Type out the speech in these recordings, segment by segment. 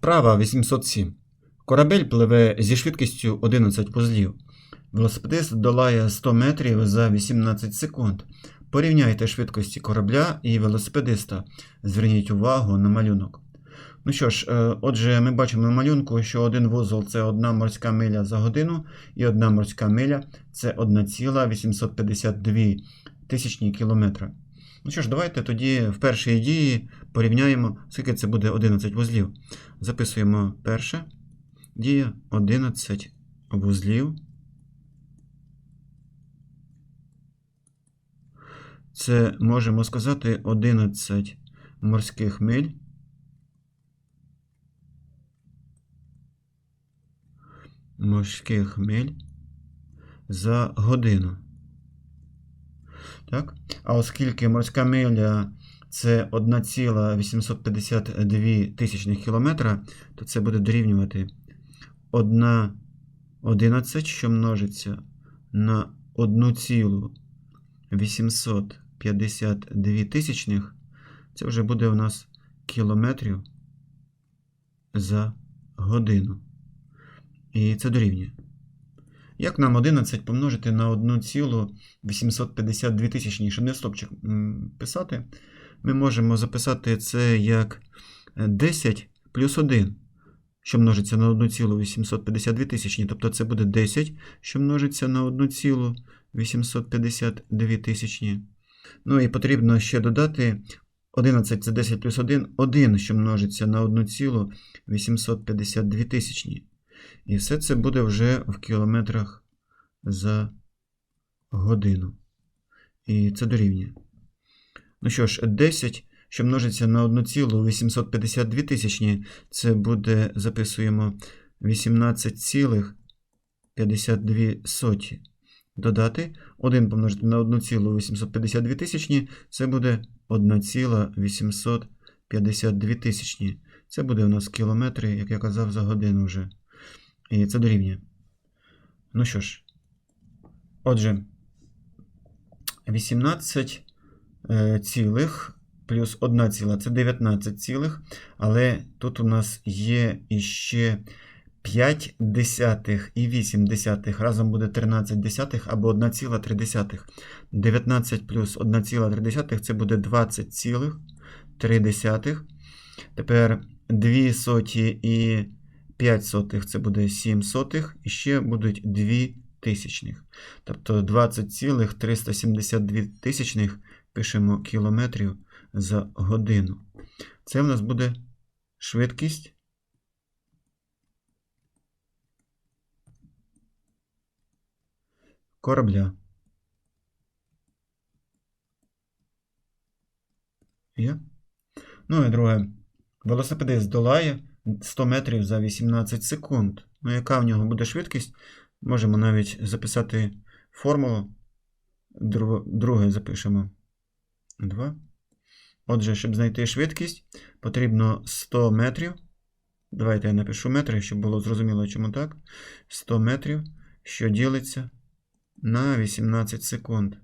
Вправа 807. Корабель пливе зі швидкістю 11 вузлів. Велосипедист долає 100 метрів за 18 секунд. Порівняйте швидкості корабля і велосипедиста. Зверніть увагу на малюнок. Ну що ж, е, отже, ми бачимо на малюнку, що один вузол це 1 морська миля за годину, і 1 морська миля це 1,852 тисячні кілометра. Ну що ж, давайте тоді в першій дії порівняємо, скільки це буде 11 вузлів. Записуємо перше. Дія 11 вузлів. Це можемо сказати 11 морських миль. Морських миль за годину. Так? А оскільки морська миля це 1,852 тисячних кілометра, то це буде дорівнювати 1 11, що множиться на 1,852 тисячних. Це вже буде у нас кілометрів за годину. І це дорівнює. Як нам 11 помножити на 1,852 тисячні, щоб не стопчик писати, ми можемо записати це як 10 плюс 1, що множиться на 1,852 тисячні, тобто це буде 10, що множиться на 1,852 тисячні. Ну і потрібно ще додати 11 це 10 плюс 1, 1, що множиться на 1,852 тисячні. І все це буде вже в кілометрах за годину. І це дорівнює. Ну що ж, 10, що множиться на 1,852 тисячні, це буде, записуємо 18,52 соті. Додати 1 помножити на 1,852 тисячні, це буде 1,852 тисячні. Це буде у нас кілометри, як я казав, за годину вже. І це дорівнює. Ну що ж, отже, 18 е, цілих плюс 1 ціла це 19 цілих, але тут у нас є іще 5 десятих і 8 десятих. Разом буде 13 десятих або 1,3 десятих. 19 плюс 1,3 це буде 20 цілих 3 десятих. Тепер 2 соті і 5 сотих це буде 7 сотих, і ще будуть 2 тисячних. Тобто 20,372 тисячних пишемо кілометрів за годину. Це в нас буде швидкість. Корабля. Є? Ну і друге. Велосипедист долає 100 метрів за 18 секунд. Ну, яка в нього буде швидкість? Можемо навіть записати формулу. Друге запишемо 2. Отже, щоб знайти швидкість, потрібно 100 метрів. Давайте я напишу метри, щоб було зрозуміло, чому так. 100 метрів, що ділиться на 18 секунд.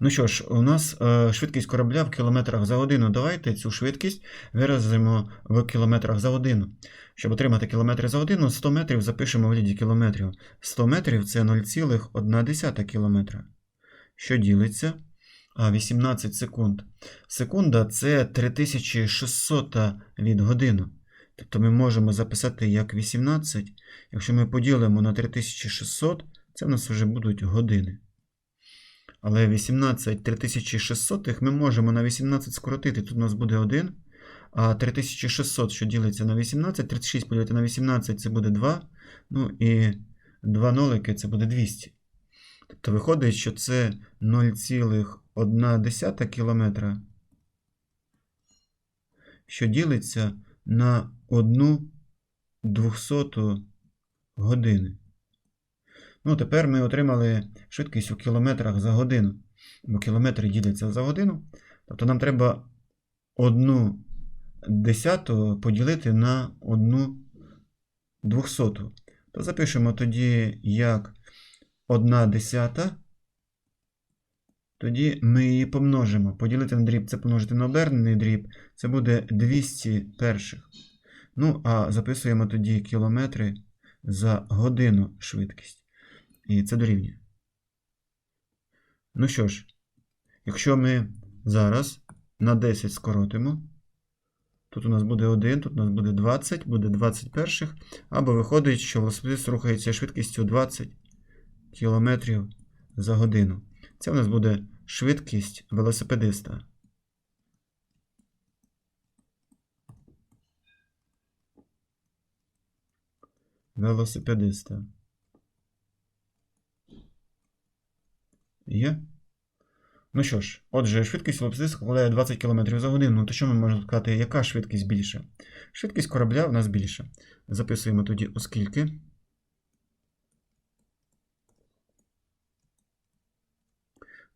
Ну що ж, у нас е, швидкість корабля в кілометрах за годину. Давайте цю швидкість виразимо в кілометрах за годину. Щоб отримати кілометри за годину, 100 метрів запишемо в ліді кілометрів. 100 метрів це 0,1 кілометра. Що ділиться? А 18 секунд. Секунда це 3600 від годину. Тобто ми можемо записати як 18. Якщо ми поділимо на 3600, це в нас вже будуть години. Але 18 3600 ми можемо на 18 скоротити. Тут у нас буде 1. А 3600, що ділиться на 18, 36 поділити на 18 це буде 2. Ну і 2 нолики це буде 200. Тобто виходить, що це 0,1 кілометра, що ділиться на 1 200 години. Ну, тепер ми отримали швидкість у кілометрах за годину. Бо кілометри діляться за годину. Тобто нам треба одну десяту поділити на одну двохсоту. То запишемо тоді як одна десята тоді ми її помножимо. Поділити на дріб це помножити на обернений дріб, це буде 200 перших. Ну, а записуємо тоді кілометри за годину швидкість. І це дорівнює. Ну що ж, якщо ми зараз на 10 скоротимо, тут у нас буде 1, тут у нас буде 20, буде 20 перших, або виходить, що велосипедист рухається швидкістю 20 км за годину. Це у нас буде швидкість велосипедиста. Велосипедиста. Є? Ну що ж, отже, швидкість велосипедиста складає 20 км за годину. Ну, то що ми можемо сказати, яка швидкість більша? Швидкість корабля в нас більша. Записуємо тоді, оскільки.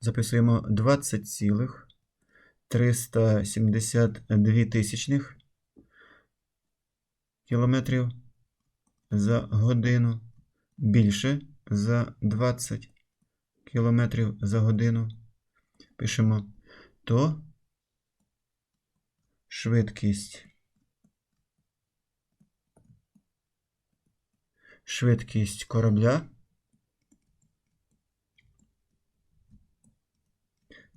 Записуємо 20,372 тисячних кілометрів за годину. Більше за 20 кілометрів за годину. Пишемо то швидкість. Швидкість корабля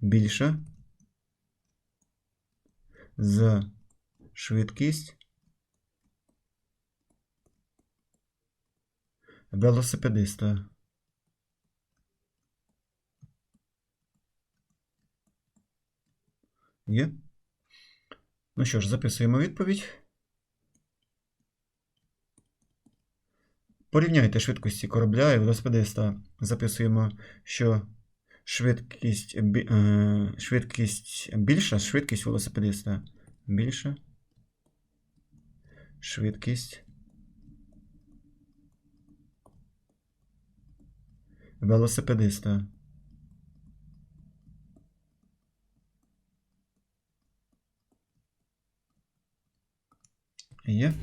більша за швидкість велосипедиста. Є? Ну що ж, записуємо відповідь. Порівняйте швидкості корабля і велосипедиста. Записуємо, що швидкість, е, швидкість більша, швидкість велосипедиста більша. Швидкість велосипедиста. Є.